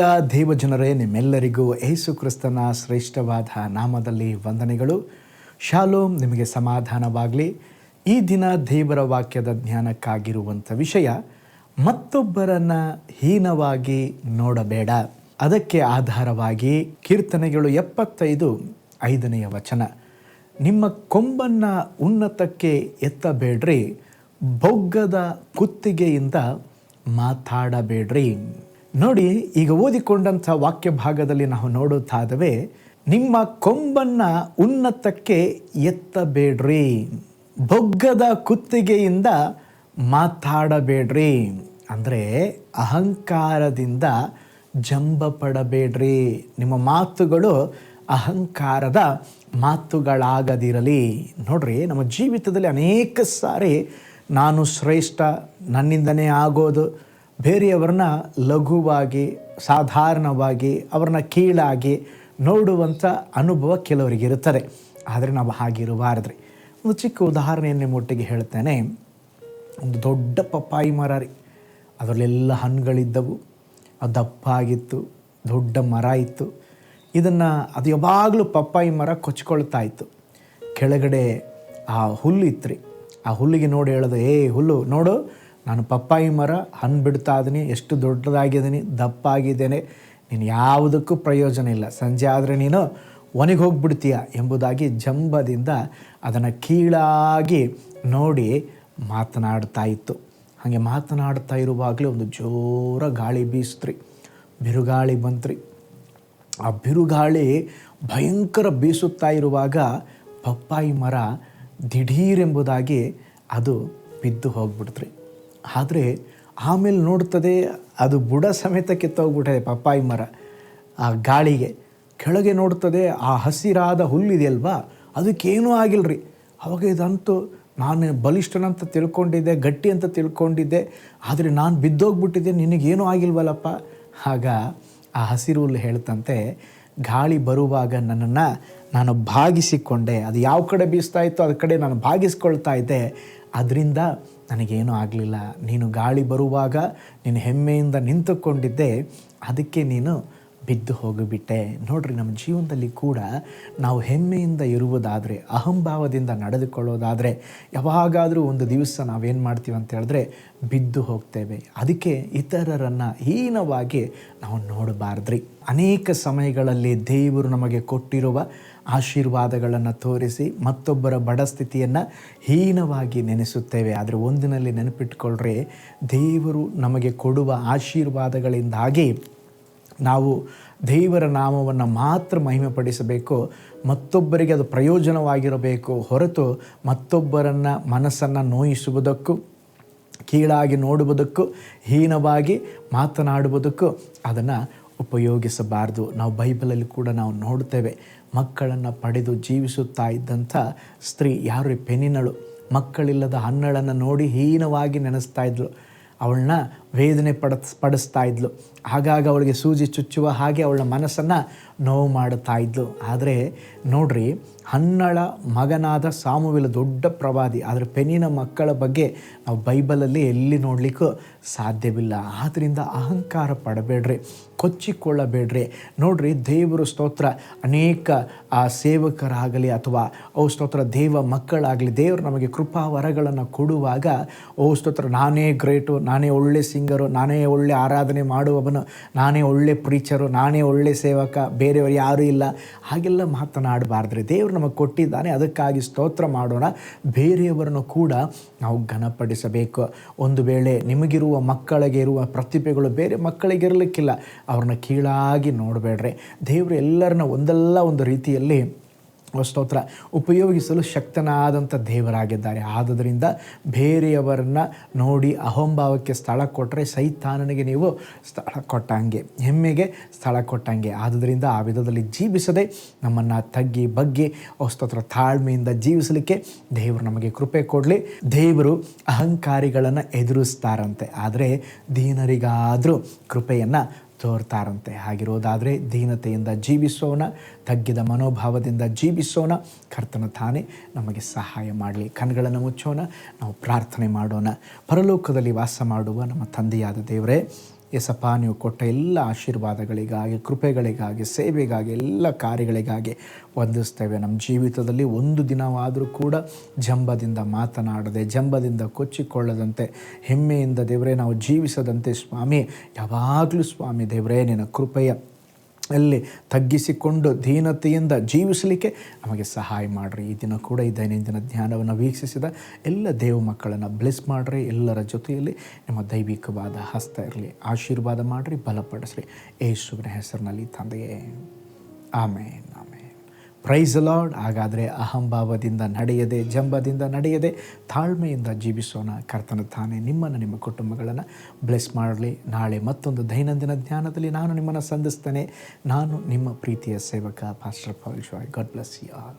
ಪ್ರೀತಿಯುಳ್ಳ ದೇವಜನರೇ ನಿಮ್ಮೆಲ್ಲರಿಗೂ ಏಸು ಕ್ರಿಸ್ತನ ಶ್ರೇಷ್ಠವಾದ ನಾಮದಲ್ಲಿ ವಂದನೆಗಳು ಶಾಲೋಮ್ ನಿಮಗೆ ಸಮಾಧಾನವಾಗಲಿ ಈ ದಿನ ದೇವರ ವಾಕ್ಯದ ಜ್ಞಾನಕ್ಕಾಗಿರುವಂಥ ವಿಷಯ ಮತ್ತೊಬ್ಬರನ್ನ ಹೀನವಾಗಿ ನೋಡಬೇಡ ಅದಕ್ಕೆ ಆಧಾರವಾಗಿ ಕೀರ್ತನೆಗಳು ಎಪ್ಪತ್ತೈದು ಐದನೆಯ ವಚನ ನಿಮ್ಮ ಕೊಂಬನ್ನ ಉನ್ನತಕ್ಕೆ ಎತ್ತಬೇಡ್ರಿ ಬೊಗ್ಗದ ಕುತ್ತಿಗೆಯಿಂದ ಮಾತಾಡಬೇಡ್ರಿ ನೋಡಿ, ಈಗ ಓದಿಕೊಂಡಂಥ ವಾಕ್ಯ ಭಾಗದಲ್ಲಿ ನಾವು ನೋಡುತ್ತಾದವೆ, ನಿಮ್ಮ ಕೊಂಬನ್ನ ಉನ್ನತಕ್ಕೆ ಎತ್ತಬೇಡ್ರಿ. ಬೊಗ್ಗದ ಕುತ್ತಿಗೆಯಿಂದ ಮಾತಾಡಬೇಡ್ರಿ. ಅಂದರೆ ಅಹಂಕಾರದಿಂದ ಜಂಬ ಪಡಬೇಡ್ರಿ ನಿಮ್ಮ ಮಾತುಗಳು ಅಹಂಕಾರದ ಮಾತುಗಳಾಗದಿರಲಿ. ನೋಡ್ರಿ, ನಮ್ಮ ಜೀವಿತದಲ್ಲಿ ಅನೇಕ ಸಾರಿ ನಾನು ಶ್ರೇಷ್ಠ, ನನ್ನಿಂದನೇ ಆಗೋದು ಬೇರೆಯವ್ರನ್ನ ಲಘುವಾಗಿ, ಸಾಧಾರಣವಾಗಿ, ಅವ್ರನ್ನ ಕೀಳಾಗಿ ನೋಡುವಂಥ ಅನುಭವ ಕೆಲವರಿಗೆ ಇರುತ್ತದೆ. ಆದರೆ ನಾವು ಹಾಗಿರಬಾರ್ದ್ರಿ ಒಂದು ಚಿಕ್ಕ ಉದಾಹರಣೆಯನ್ನು ನಿಮ್ಮೊಟ್ಟಿಗೆ ಹೇಳ್ತೇನೆ. ಒಂದು ದೊಡ್ಡ ಪಪ್ಪಾಯಿ ಮರ ರೀ ಅದರಲ್ಲೆಲ್ಲ ಹಣ್ಣುಗಳಿದ್ದವು. ಅದು ದಪ್ಪ ಆಗಿತ್ತು ದೊಡ್ಡ ಮರ ಇತ್ತು. ಇದನ್ನು ಅದು ಯಾವಾಗಲೂ ಪಪ್ಪಾಯಿ ಮರ ಕೊಚ್ಕೊಳ್ತಾ ಇತ್ತು. ಕೆಳಗಡೆ ಆ ಹುಲ್ಲು ಇತ್ತು ರೀ ಆ ಹುಲ್ಲಿಗೆ ನೋಡಿ ಹೇಳೋದು, ಏ ಹುಲ್ಲು, ನೋಡು ನಾನು ಪಪ್ಪಾಯಿ ಮರ ಹಣ್ಣು ಬಿಡ್ತಾ ಇದ್ದೀನಿ ಎಷ್ಟು ದೊಡ್ಡದಾಗಿದ್ದೀನಿ ದಪ್ಪ ಆಗಿದ್ದೇನೆ ನೀನು ಯಾವುದಕ್ಕೂ ಪ್ರಯೋಜನ ಇಲ್ಲ. ಸಂಜೆ ಆದರೆ ನೀನು ಒನಿಗೆ ಹೋಗ್ಬಿಡ್ತೀಯ ಎಂಬುದಾಗಿ ಜಂಬದಿಂದ ಅದನ್ನು ಕೀಳಾಗಿ ನೋಡಿ ಮಾತನಾಡ್ತಾ ಇತ್ತು. ಹಾಗೆ ಮಾತನಾಡ್ತಾ ಇರುವಾಗಲೇ ಒಂದು ಜೋರ ಗಾಳಿ ಬೀಸ್ತ್ರಿ. ಬಿರುಗಾಳಿ ಬಂತ್ರಿ. ಆ ಬಿರುಗಾಳಿ ಭಯಂಕರ ಬೀಸುತ್ತಾ ಇರುವಾಗ ಪಪ್ಪಾಯಿ ಮರ ದಿಢೀರೆಂಬುದಾಗಿ ಅದು ಬಿದ್ದು ಹೋಗ್ಬಿಡ್ತ್ರಿ. ಆದರೆ ಆಮೇಲೆ ನೋಡ್ತದೆ, ಅದು ಬುಡ ಸಮೇತ ಕಿತ್ತೋಗ್ಬಿಟ್ಟಿದೆ ಪಪ್ಪಾಯಿ ಮರ, ಆ ಗಾಳಿಗೆ. ಕೆಳಗೆ ನೋಡ್ತದೆ, ಆ ಹಸಿರಾದ ಹುಲ್ಲಿದೆಯಲ್ವಾ? ಅದಕ್ಕೇನೂ ಆಗಿಲ್ಲರಿ ಅವಾಗ ಇದಂತೂ ನಾನು ಬಲಿಷ್ಠನಂತ ತಿಳ್ಕೊಂಡಿದ್ದೆ, ಗಟ್ಟಿ ಅಂತ ತಿಳ್ಕೊಂಡಿದ್ದೆ, ಆದರೆ ನಾನು ಬಿದ್ದೋಗ್ಬಿಟ್ಟಿದ್ದೆ, ನಿನಗೇನೂ ಆಗಿಲ್ವಲ್ಲಪ್ಪ? ಆಗ ಆ ಹಸಿರು ಹುಲ್ಲು ಹೇಳ್ತಂತೆ, ಗಾಳಿ ಬರುವಾಗ ನನ್ನನ್ನು ನಾನು ಭಾಗಿಸಿಕೊಂಡೆ. ಅದು ಯಾವ ಕಡೆ ಬೀಸ್ತಾ ಇತ್ತು ಅದ ಕಡೆ ನಾನು ಭಾಗಿಸ್ಕೊಳ್ತಾ ಇದ್ದೆ. ಅದರಿಂದ ನನಗೇನೂ ಆಗಲಿಲ್ಲ. ನೀನು ಗಾಳಿ ಬರುವಾಗ ನೀನು ಹೆಮ್ಮೆಯಿಂದ ನಿಂತುಕೊಂಡಿದ್ದೆ. ಅದಕ್ಕೆ ನೀನು ಬಿದ್ದು ಹೋಗಿಬಿಟ್ಟೆ. ನೋಡ್ರಿ, ನಮ್ಮ ಜೀವನದಲ್ಲಿ ಕೂಡ ನಾವು ಹೆಮ್ಮೆಯಿಂದ ಇರುವುದಾದರೆ, ಅಹಂಭಾವದಿಂದ ನಡೆದುಕೊಳ್ಳೋದಾದರೆ, ಯಾವಾಗಾದರೂ ಒಂದು ದಿವಸ ನಾವೇನು ಮಾಡ್ತೀವಿ ಅಂತ ಹೇಳಿದ್ರೆ ಬಿದ್ದು ಹೋಗ್ತೇವೆ. ಅದಕ್ಕೆ ಇತರರನ್ನು ಹೀನವಾಗಿ ನಾವು ನೋಡಬಾರ್ದ್ರಿ. ಅನೇಕ ಸಮಯಗಳಲ್ಲಿ ದೇವರು ನಮಗೆ ಕೊಟ್ಟಿರುವ ಆಶೀರ್ವಾದಗಳನ್ನು ತೋರಿಸಿ ಮತ್ತೊಬ್ಬರ ಬಡ ಸ್ಥಿತಿಯನ್ನು ಹೀನವಾಗಿ ನೆನೆಸುತ್ತೇವೆ. ಆದರೆ ಒಂದಿನಲ್ಲಿ ನೆನಪಿಟ್ಕೊಳ್ಳ್ರೆ ದೇವರು ನಮಗೆ ಕೊಡುವ ಆಶೀರ್ವಾದಗಳಿಂದಾಗಿ ನಾವು ದೇವರ ನಾಮವನ್ನು ಮಾತ್ರ ಮಹಿಮೆಪಡಿಸಬೇಕು. ಮತ್ತೊಬ್ಬರಿಗೆ ಅದು ಪ್ರಯೋಜನವಾಗಿರಬೇಕು. ಹೊರತು ಮತ್ತೊಬ್ಬರನ್ನು ಮನಸ್ಸನ್ನು ನೋಯಿಸುವುದಕ್ಕೂ, ಕೀಳಾಗಿ ನೋಡುವುದಕ್ಕೂ, ಹೀನವಾಗಿ ಮಾತನಾಡುವುದಕ್ಕೂ ಅದನ್ನು ಉಪಯೋಗಿಸಬಾರ್ದು. ನಾವು ಬೈಬಲಲ್ಲಿ ಕೂಡ ನಾವು ನೋಡ್ತೇವೆ. ಮಕ್ಕಳನ್ನು ಪಡೆದು ಜೀವಿಸುತ್ತಾ ಇದ್ದಂಥ ಸ್ತ್ರೀ ಯಾರು? ಪೆನಿನಳು ಮಕ್ಕಳಿಲ್ಲದ ಹನ್ನಳನ್ನು ನೋಡಿ ಹೀನವಾಗಿ ನೆನೆಸ್ತಾ ಇದ್ಳು ಅವಳನ್ನ ವೇದನೆ ಪಡಸ್ ಪಡಿಸ್ತಾ ಇದ್ಲು. ಆಗಾಗ ಅವಳಿಗೆ ಸೂಜಿ ಚುಚ್ಚುವ ಹಾಗೆ ಅವಳ ಮನಸ್ಸನ್ನು ನೋವು ಮಾಡುತ್ತಾ ಇದ್ಲು. ಆದರೆ ನೋಡ್ರಿ, ಹನ್ನಳ ಮಗನಾದ ಸಾಮುವಿಲ ದೊಡ್ಡ ಪ್ರವಾದಿ. ಆದರೆ ಪೆನ್ನಿನ ಮಕ್ಕಳ ಬಗ್ಗೆ ನಾವು ಬೈಬಲಲ್ಲಿ ಎಲ್ಲಿ ನೋಡಲಿಕ್ಕೂ ಸಾಧ್ಯವಿಲ್ಲ. ಆದ್ದರಿಂದ ಅಹಂಕಾರ ಪಡಬೇಡ್ರಿ, ಕೊಚ್ಚಿಕೊಳ್ಳಬೇಡ್ರಿ. ನೋಡ್ರಿ, ದೇವರು ಸ್ತೋತ್ರ ಅನೇಕ, ಆ, ಸೇವಕರಾಗಲಿ ಅಥವಾ, ಓ, ಸ್ತೋತ್ರ ದೇವ ಮಕ್ಕಳಾಗಲಿ ದೇವರು ನಮಗೆ ಕೃಪಾ ವರಗಳನ್ನು ಕೊಡುವಾಗ, ಓ, ಸ್ತೋತ್ರ ನಾನೇ ಗ್ರೇಟು, ನಾನೇ ಒಳ್ಳೆ ಸಿಂಗರು, ನಾನೇ ಒಳ್ಳೆ ಆರಾಧನೆ ಮಾಡುವವನು, ನಾನೇ ಒಳ್ಳೆ ಪ್ರೀಚರು, ನಾನೇ ಒಳ್ಳೆ ಸೇವಕ, ಬೇರೆಯವರು ಯಾರೂ ಇಲ್ಲ. ಹಾಗೆಲ್ಲ ಮಾತನಾಡಬಾರ್ದ್ರೆ ದೇವರು ನಮಗೆ ಕೊಟ್ಟಿದ್ದಾನೆ, ಅದಕ್ಕಾಗಿ ಸ್ತೋತ್ರ ಮಾಡೋಣ. ಬೇರೆಯವರನ್ನು ಕೂಡ ನಾವು ಘನಪಡಿಸಬೇಕು. ಒಂದು ವೇಳೆ ನಿಮಗಿರುವ ಮಕ್ಕಳಿಗೆ ಇರುವ ಪ್ರತಿಭೆಗಳು ಬೇರೆ ಮಕ್ಕಳಿಗಿರಲಿಕ್ಕಿಲ್ಲ, ಅವ್ರನ್ನ ಕೀಳಾಗಿ ನೋಡಬೇಡ್ರಿ. ದೇವರು ಎಲ್ಲರನ್ನ ಒಂದಲ್ಲ ಒಂದು ರೀತಿಯಲ್ಲಿ ಸ್ತೋತ್ರ ಉಪಯೋಗಿಸಲು ಶಕ್ತನಾದಂಥ ದೇವರಾಗಿದ್ದಾರೆ. ಆದುದರಿಂದ ಬೇರೆಯವರನ್ನು ನೋಡಿ ಅಹೋಂಭಾವಕ್ಕೆ ಸ್ಥಳ ಕೊಟ್ಟರೆ ಸೈತಾನನಿಗೆ ನೀವು ಸ್ಥಳ ಕೊಟ್ಟಂಗೆ, ಹೆಮ್ಮೆಗೆ ಸ್ಥಳ ಕೊಟ್ಟಂಗೆ. ಆದುದರಿಂದ ಆ ವಿಧದಲ್ಲಿ ಜೀವಿಸದೆ ನಮ್ಮನ್ನು ತಗ್ಗಿ ಬಗ್ಗಿ ಸ್ತೋತ್ರ ತಾಳ್ಮೆಯಿಂದ ಜೀವಿಸಲಿಕ್ಕೆ ದೇವರು ನಮಗೆ ಕೃಪೆ ಕೊಡಲಿ. ದೇವರು ಅಹಂಕಾರಿಗಳನ್ನು ಎದುರಿಸ್ತಾರಂತೆ. ಆದರೆ ದೀನರಿಗಾದರೂ ಕೃಪೆಯನ್ನು ತೋರ್ತಾರಂತೆ. ಹಾಗಿರೋದಾದರೆ ದೀನತೆಯಿಂದ ಜೀವಿಸೋಣ, ತಗ್ಗಿದ ಮನೋಭಾವದಿಂದ ಜೀವಿಸೋಣ, ಕರ್ತನ ತಾನೇ ನಮಗೆ ಸಹಾಯ ಮಾಡಲಿ. ಕಣ್ಗಳನ್ನು ಮುಚ್ಚೋಣ, ನಾವು ಪ್ರಾರ್ಥನೆ ಮಾಡೋಣ. ಪರಲೋಕದಲ್ಲಿ ವಾಸ ಮಾಡುವ ನಮ್ಮ ತಂದೆಯಾದ ದೇವರೇ ಎಸಪ್ಪ ನೀವು ಕೊಟ್ಟ ಎಲ್ಲ ಆಶೀರ್ವಾದಗಳಿಗಾಗಿ, ಕೃಪೆಗಳಿಗಾಗಿ, ಸೇವೆಗಾಗಿ, ಎಲ್ಲ ಕಾರ್ಯಗಳಿಗಾಗಿ ವಂದಿಸ್ತೇವೆ. ನಮ್ಮ ಜೀವಿತದಲ್ಲಿ ಒಂದು ದಿನವಾದರೂ ಕೂಡ ಜಂಬದಿಂದ ಮಾತನಾಡದೆ, ಜಂಬದಿಂದ ಕೊಚ್ಚಿಕೊಳ್ಳದಂತೆ, ಹೆಮ್ಮೆಯಿಂದ ದೇವರೇ ನಾವು ಜೀವಿಸದಂತೆ ಸ್ವಾಮಿ, ಯಾವಾಗಲೂ ಸ್ವಾಮಿ ದೇವರೇ, ನಿನ್ನ ಕೃಪೆಯ ಅಲ್ಲಿ ತಗ್ಗಿಸಿಕೊಂಡು ದೀನತೆಯಿಂದ ಜೀವಿಸಲಿಕ್ಕೆ ನಮಗೆ ಸಹಾಯ ಮಾಡಿರಿ. ಈ ದಿನ ಕೂಡ ಈ ದೈನಂದಿನ ಧ್ಯಾನವನ್ನು ವೀಕ್ಷಿಸಿದ ಎಲ್ಲ ದೇವ ಮಕ್ಕಳನ್ನು ಬ್ಲೆಸ್ ಮಾಡಿರಿ. ಎಲ್ಲರ ಜೊತೆಯಲ್ಲಿ ನಿಮ್ಮ ದೈವಿಕವಾದ ಹಸ್ತ ಇರಲಿ. ಆಶೀರ್ವಾದ ಮಾಡಿರಿ, ಬಲಪಡಿಸ್ರಿ. ಯೇಸುವಿನ ಹೆಸರಿನಲ್ಲಿ ತಂದೆಯೇ. ಆಮೇನ್. ಪ್ರೈಸ್ ಲಾರ್ಡ್ ಹಾಗಾದರೆ ಅಹಂಭಾವದಿಂದ ನಡೆಯದೆ, ಜಂಬದಿಂದ ನಡೆಯದೆ, ತಾಳ್ಮೆಯಿಂದ ಜೀವಿಸೋಣ. ಕರ್ತನ ತಾನೇ ನಿಮ್ಮನ್ನು ನಿಮ್ಮ ಕುಟುಂಬಗಳನ್ನು ಬ್ಲೆಸ್ ಮಾಡಲಿ. ನಾಳೆ ಮತ್ತೊಂದು ದೈನಂದಿನ ಧ್ಯಾನದಲ್ಲಿ ನಾನು ನಿಮ್ಮನ್ನು ಸಂಧಿಸ್ತೇನೆ. ನಾನು ನಿಮ್ಮ ಪ್ರೀತಿಯ ಸೇವಕ ಪಾಸ್ಟರ್ ಪವಿಶ್ವಾಯ್ ಗಾಡ್ ಬ್ಲೆಸ್ ಯು ಆಲ್